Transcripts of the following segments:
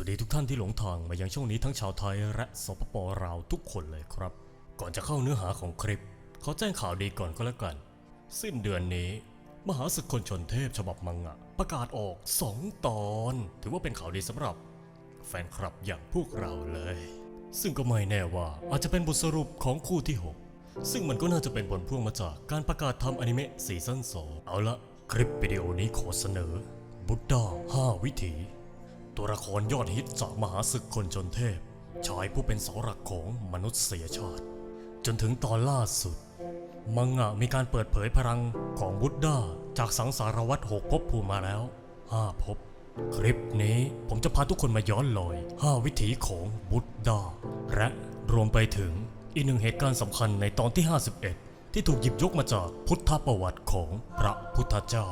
วัสดีทุกท่านที่หลงทางมายังช่องนี้ทั้งชาวไทยและสปปลาวทุกคนเลยครับ ก่อนจะเข้าเนื้อหาของคลิปขอแจ้งข่าวดีก่อนก็แล้วกัน สิ้นเดือนนี้ มหาศึกคนชนเทพฉบับมังงะ ประกาศออก 2 ตอน ถือว่าเป็นข่าวดีสำหรับ แฟนคลับอย่างพวกเราเลย ซึ่งก็ไม่แน่ว่าอาจจะเป็นบทสรุปของคู่ที่ 6 ซึ่งมันก็น่าจะเป็นผลพ่วงมาจากการประกาศทำอนิเมะซีซั่น2เอาละคลิปวิดีโอนี้ขอเสนอบุตดา5วิถี ตัวละครยอดฮิตจากมหาศึกคนจนเทพ ชายผู้เป็นเสาหลักของมนุษยชาติ จนถึงตอนล่าสุด มังงะมีการเปิดเผยพลังของบุตดาจากสังสารวัตรหกภพภูมิมาแล้ว5ภพคลิปนี้ผมจะพาทุกคนมาย้อนลอย 5 วิถีของบุตดาและรวมไปถึงอีกหนึ่งเหตุการณ์สำคัญในตอนที่ 51 ที่ถูกหยิบยกมาจากพุทธประวัติของพระพุทธเจ้า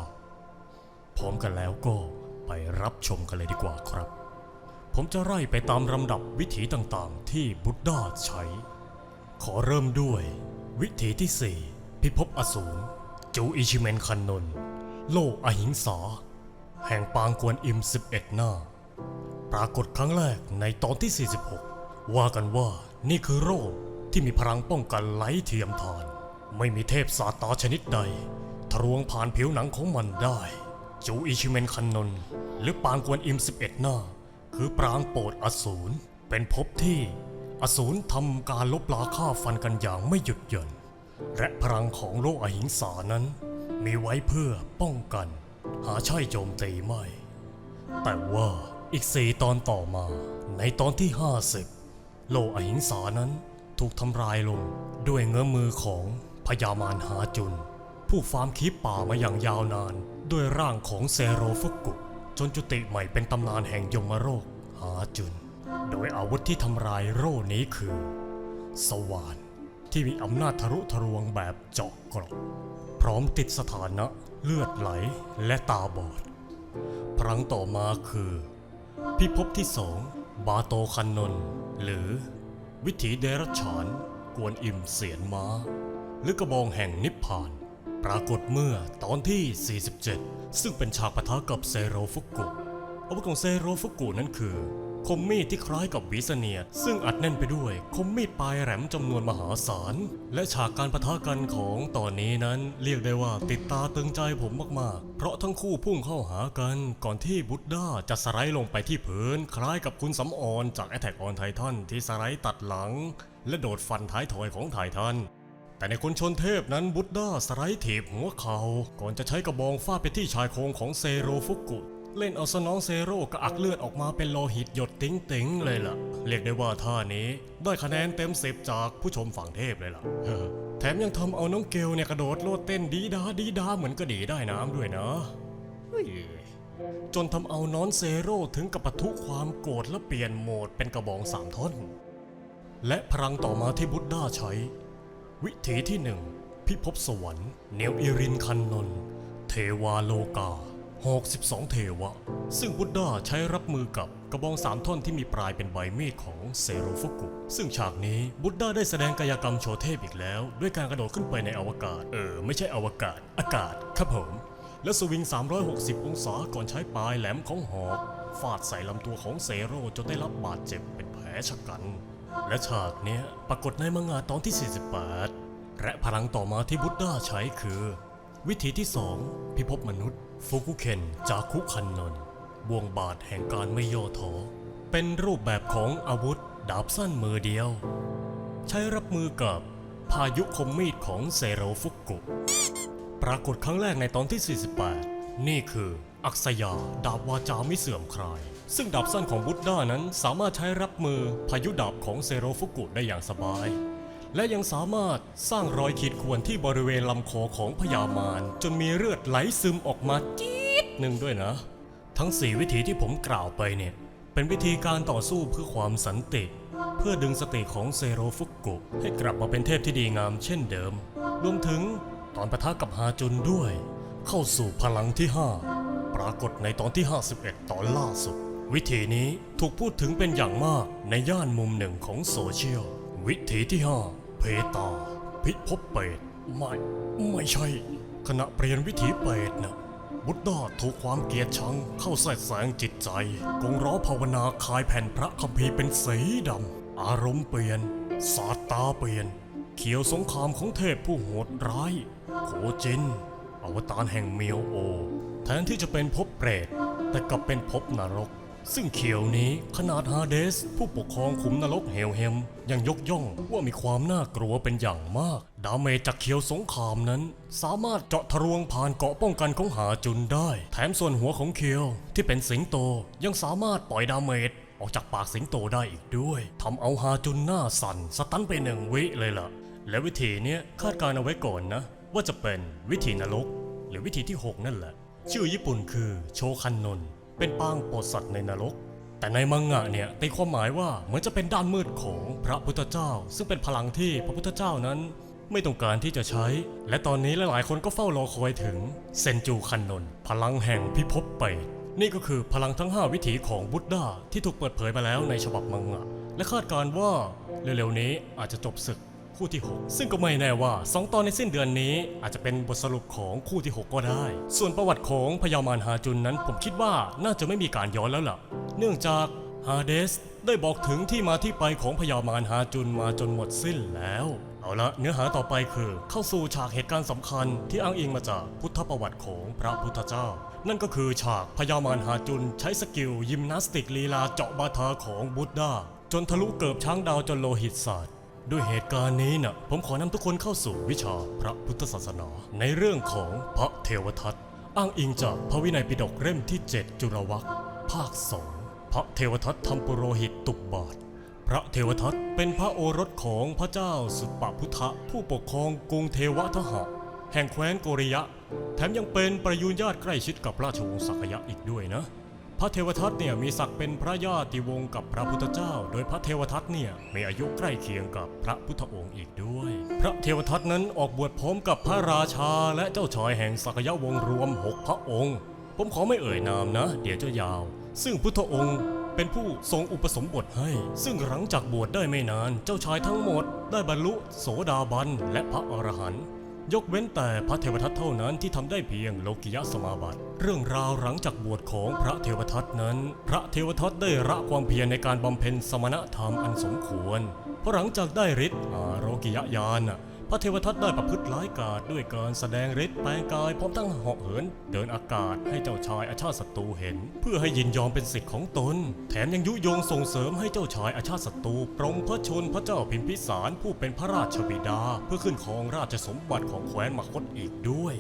พร้อมกันแล้วก็ ไปรับชมกันเลยดีกว่าครับ ผมจะไล่ไปตามลำดับวิถีต่างๆ ที่บุตดาใช้ ขอเริ่มด้วย วิถีที่ 4 พิภพอสูรจูอิชิเมนคันนน โลกอหิงสา แห่งปางกวนอิม 11 หน้า ปรากฏครั้งแรกในตอนที่ 46 ว่ากันว่านี่คือโรคที่มีพลังป้องกันไหลเทียมทาน ไม่มีเทพสาตาชนิดใดทะลวงผ่านผิวหนังของมันได้ จูอิชิเมนคันนน หรือปางกวนอิม 11 หน้า คือปรางโปรดอสูร เป็นภพที่ อสูรทำการลบลาฆ่าฟันกันอย่างไม่หยุดหย่อน และพลังของโลกอหิงสานั้น มีไว้เพื่อป้องกัน หาใช่โจมตีไม่ แต่ว่าอีกสี่ตอนต่อมา ในตอนที่ 50 โลกอหิงสานั้นถูกทำลายลงด้วยเงื้อมือของพญามารหาจุน ผู้ฟาร์มคีปป่ามาอย่างยาวนาน ด้วยร่างของเซโรฟุกุ จนจุติใหม่เป็นตำนานแห่งยมโรคหาจุน โดยอาวุธที่ทำลายโร่นี้คือ สว่านที่มีอำนาจทะลุทะลวงแบบเจาะกราะพร้อมติดสถานะเลือดไหลและตาบอดพลังต่อมาคือ พิภพที่สองบาโตคันนน หรือ วิถีเดรัจฉาน กวนอิมเสียนม้า หรือกระบองแห่งนิพพาน ปรากฏเมื่อตอนที่ 47 ซึ่งเป็นฉากปะทะกับเซโรฟุกุอาวุธของเซโรฟุกุนั่นคือ คมมีดที่คล้ายกับวิสเนียด ซึ่งอัดแน่นไปด้วย คมมีดปลายแหลมจำนวนมหาศาล และฉากการปะทะกันของตอนนี้นั้นเรียกได้ว่าติดตาตึงใจผมมากๆ เพราะทั้งคู่พุ่งเข้าหากันก่อนที่บุตด้าจะสไลด์ลงไปที่พื้น คล้ายกับคุณสำออนจาก Attack on Titan ที่สไลด์ตัดหลัง และโดดฟันท้ายทอยของไททัน แต่ในคนชนเทพนั้นบุตด้าสไลด์ถีบหัวเขาก่อนจะใช้กระบองฟาดไปที่ชายโครงของเซโรฟุกุ เล่นเอาสนองเซโรกระอักเลือดออกมาเป็นโลหิตหยดติ้งติงๆเลยล่ะ เรียกได้ว่าท่านี้ได้คะแนนเต็มสิบจากผู้ชมฝั่งเทพเลยล่ะแถมยังทำเอาน้องเกลเนี่ยกระโดดโลดเต้นดีดาดีดาเหมือนกระดีได้น้ำด้วยนะเฮ้ยจนทำเอาน้อนเซโร่ถึงกับปะทุความโกรธและเปลี่ยนโหมดเป็นกระบองสามท่อน และพลังต่อมาที่บุตด้าใช้ วิถีที่หนึ่งพิภพสวรรค์เนวอิรินคันนนเทวาโลกา62เทวะ ซึ่งบุตดาใช้รับมือกับกระบองสามท่อนที่มีปลายเป็นใบมีดของเซโรฟุกุ ซึ่งฉากนี้บุตดาได้แสดงกายกรรมโชว์เทพอีกแล้ว ด้วยการกระโดดขึ้นไปในอวกาศ เออ ไม่ใช่อวกาศ อากาศ ครับผม และสวิง 360 องศาก่อนใช้ปลายแหลมของหอกฟาดใส่ลำตัวของเซโรจนได้รับบาดเจ็บเป็นแผลชะกัน และฉากเนี้ยปรากฏในมังงะตอนที่ 48 และพลังต่อมาที่บุตด้าใช้คือ วิธีที่สองพิภพมนุษย์ ฟุกุเคนจากคุคันนนบ่วงบาทแห่งการไม่ย่อท้อเป็นรูปแบบของอาวุธดาบสั้นมือเดียว ใช้รับมือกับพายุคมมีดของเซโรฟุกุ ปรากฏครั้งแรกในตอนที่ 48 นี่คือ อักษยา ดาบวาจาไม่เสื่อมคลาย ซึ่งดาบสั้นของบุตด้านั้นสามารถใช้รับมือพายุดาบของเซโรฟุกุได้อย่างสบาย และยังสามารถสร้างรอยขีดข่วนที่บริเวณลำคอของพญามารจนมีเลือดไหลซึมออกมาจี๊ดหนึ่งด้วยนะ ทั้ง4วิธีที่ผมกล่าวไปเนี่ย เป็นวิธีการต่อสู้เพื่อความสันติ เพื่อดึงสติของเซโรฟุกุให้กลับมาเป็นเทพที่ดีงามเช่นเดิม รวมถึงตอนปะทะกับฮาจุนด้วย เข้าสู่พลังที่5 ปรากฏในตอนที่ 51 ตอนล่าสุด วิธีนี้ถูกพูดถึงเป็นอย่างมากในย่านมุมหนึ่งของโซเชียล วิธีที่ 5 เพตา พิภพเปตไม่ไม่ใช่ ขณะเปลี่ยนวิถีเปตนะบุตรดาถูกความเกลียดชังเข้าแทรกแซงจิตใจกงร้อภาวนาคายแผ่นพระคัมภีร์เป็นสีดำ อารมณ์เปลี่ยน สาตาเปลี่ยน เขียวสงครามของเทพผู้โหดร้าย โคจิน อวตารแห่งเมียวโอ แทนที่จะเป็นภพเปรต แต่กลับเป็นภพนรก ซึ่งเขียวนี้ขนาดฮาเดส ผู้ปกครองขุมนรกเฮลเฮม ยังยกย่องว่ามีความน่ากลัวเป็นอย่างมาก ดาเมจจากเขียวสงครามนั้น สามารถเจาะทะลวงผ่านเกาะป้องกันของหาจุนได้ แถมส่วนหัวของเขียวที่เป็นสิงโตยังสามารถปล่อยดาเมจออกจากปากสิงโตได้อีกด้วยทำเอาฮาจุนหน้าสั่นสตันไปหนึ่งวิเลยล่ะ และวิธีเนี้ยคาดการณ์เอาไว้ก่อนนะ ว่าจะเป็นวิธีนรกหรือวิธีที่ 6 นั่นแหละ ชื่อญี่ปุ่นคือโชคันนน เป็นปางโปรดสัตว์ในนรก แต่ในมังงะเนี่ยตีความหมายว่าเหมือนจะเป็นด้านมืดของพระพุทธเจ้า ซึ่งเป็นพลังที่พระพุทธเจ้านั้น ไม่ต้องการที่จะใช้ และตอนนี้หลายๆคนก็เฝ้ารอคอยถึงเซนจูคันนน พลังแห่งพิภพเปรตนี่ก็คือพลังทั้ง 5 วิถีของบุตดาที่ถูกเปิดเผยมาแล้วในฉบับมังงะ และคาดการณ์ว่าเร็วๆนี้อาจจะจบศึก คู่ที่ 6 ซึ่งก็ไม่แน่ว่า 2 ตอนในสิ้นเดือนนี้อาจจะเป็นบทสรุปของคู่ที่ 6 ก็ได้ ส่วนประวัติของพญามารฮาจุนนั้นผมคิดว่าน่าจะไม่มีการย้อนแล้วล่ะ เนื่องจากฮาเดสได้บอกถึงที่มาที่ไปของพญามารฮาจุนมาจนหมดสิ้นแล้ว เอาละเนื้อหาต่อไปคือ เข้าสู่ฉากเหตุการณ์สำคัญที่อ้างอิงมาจากพุทธประวัติของพระพุทธเจ้า นั่นก็คือฉากพญามารฮาจุนใช้สกิลยิมนาสติกลีลาเจาะบาทาของบุตดาจนทะลุเกิบช้างดาวจนโลหิตสาด ด้วยเหตุการณ์นี้นะ่ะผมขอนำทุกคนเข้าสู่วิชาพระพุทธศาสนา ในเรื่องของพระเทวทัตอ้างอิงจากพระวินัยปิฎกเล่มที่ 7 จุลวัคภาคสองพระเทวทัตทำปุโรหิตตุบบาท พระเทวทัตเป็นพระโอรสของพระเจ้าสุปปพุทธะผู้ปกครองกรุงเทวทหะแห่งแคว้นโกริยะ แถมยังเป็นประยุรญาติใกล้ชิดกับราชวงศ์สักยะอีกด้วยนะ พระเทวทัตเนี่ยมีศักดิ์เป็นพระญาติวงศ์กับพระพุทธเจ้า โดยพระเทวทัตเนี่ยมีอายุใกล้เคียงกับพระพุทธองค์อีกด้วย พระเทวทัตนั้นออกบวชพร้อมกับพระราชาและเจ้าชายแห่งสักยวงศ์รวมหกพระองค์ ผมขอไม่เอ่ยนามนะ เดี๋ยวจะยาว ซึ่งพุทธองค์เป็นผู้ทรงอุปสมบทให้ ซึ่งหลังจากบวชได้ไม่นาน เจ้าชายทั้งหมด ได้บรรลุโสดาบันและพระอรหันต์ ยกเว้นแต่พระเทวทัตเท่านั้นที่ทำได้เพียงโลกิยสมาบัติ เรื่องราวหลังจากบวชของพระเทวทัตนั้น พระเทวทัตได้ละความเพียรในการบำเพ็ญสมณธรรมอันสมควรเพราะหลังจากได้ฤทธิ์อาโรกิยญาณน่ะ พระเทวทัตได้ประพฤติร้ายกาจด้วยการแสดงฤทธิ์แปลงกายพร้อมทั้งเหาะเหิน เดินอากาศให้เจ้าชายอาชาติศัตรูเห็น เพื่อให้ยินยอมเป็นสิทธิ์ของตน แถมยังยุยงส่งเสริมให้เจ้าชายอาชาติศัตรูปรงพระชนพระเจ้าพิมพิสารผู้เป็นพระราชบิดา เพื่อขึ้นครองราชสมบัติของแคว้นมคตอีกด้วย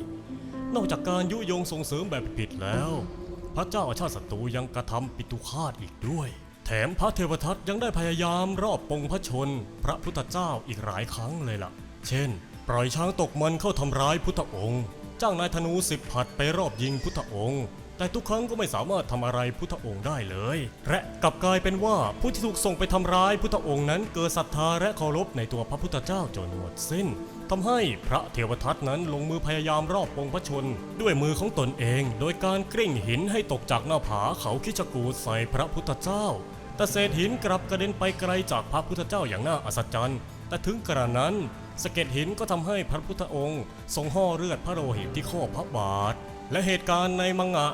นอกจากการยุยงส่งเสริมแบบผิดแล้ว พระเจ้าอาชาติศัตรูยังกระทำปิตุฆาตอีกด้วยแถมพระเทวทัตยังได้พยายามรอบปรงพระชน พระพุทธเจ้าอีกหลายครั้งเลยล่ะ เช่น ปล่อยช้างตกมันเข้าทำร้ายพุทธองค์ จ้างนายธนูสิบผัดไปรอบยิงพุทธองค์ แต่ทุกครั้งก็ไม่สามารถทำอะไรพุทธองค์ได้เลย และกลับกลายเป็นว่าผู้ที่ถูกส่งไปทำร้ายพุทธองค์นั้นเกิดศรัทธาและเคารพในตัวพระพุทธเจ้าจนหมดสิ้นทำให้พระเทวทัตนั้นลงมือพยายามรอบปรงพระชน ด้วยมือของตนเอง โดยการกริ่งหินให้ตกจากหน้าผาเขาคิชกูดใส่พระพุทธเจ้าแต่เศษหินกลับกระเด็นไปไกลจากพระพุทธเจ้าอย่างน่าอัศจรรย์ แต่ถึงกระนั้น สะเก็ดหินก็ทำให้พระพุทธองค์ ทรงห่อเลือดพระโลหิตที่ข้อพระบาท และเหตุการณ์ในมังงะ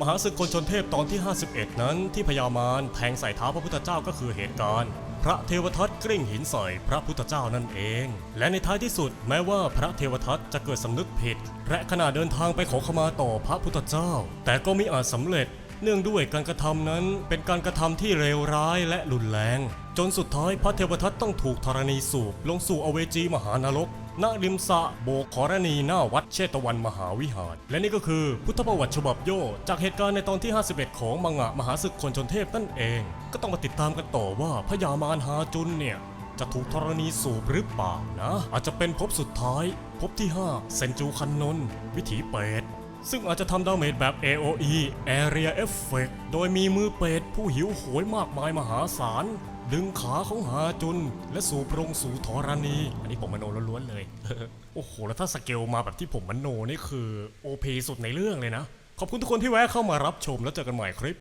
มหาศึกคนชนเทพตอนที่ 51 นั้นที่พญามารแทงใส่เท้าพระพุทธเจ้าก็คือเหตุการณ์ พระเทวทัตกริ่งหินใส่พระพุทธเจ้านั่นเอง และในท้ายที่สุดแม้ว่าพระเทวทัตจะเกิดสำนึกผิด และขณะเดินทางไปขอขมาต่อพระพุทธเจ้า แต่ก็มิอาจสำเร็จเนื่องด้วยการกระทำนั้นเป็นการกระทำที่เลวร้ายและรุนแรง จนสุดท้ายพระเทวทัตต้องถูกธรณีสูบลงสู่อเวจีมหานรกณริมสะโบกขรณีหน้าวัดเชตวันมหาวิหาร และนี่ก็คือพุทธประวัติฉบับย่อจากเหตุการณ์ในตอนที่ 51 ของมังงะมหาศึกคนชนเทพนั่นเอง ก็ต้องมาติดตามกันต่อว่าพญามารฮาจุนเนี่ย จะถูกธรณีสูบหรือเปล่านะ อาจจะเป็นภพสุดท้ายภพที่ 5 เซนจูคันนนวิถีเป็ดซึ่งอาจจะทำดาเมจแบบ AOE Area Effect โดยมีมือเป็ดผู้หิวโหยมากมายมหาศาล ดึงขาของหาจุน และสู่พรงสู่ธรณี อันนี้ผมมโนล้วนๆเลย โอ้โห แล้วถ้าสเกลมาแบบที่ผมมโนนี่คือโอเพสุดในเรื่องเลยนะ ขอบคุณทุกคนที่แวะเข้ามารับชมแล้วเจอกันใหม่คลิป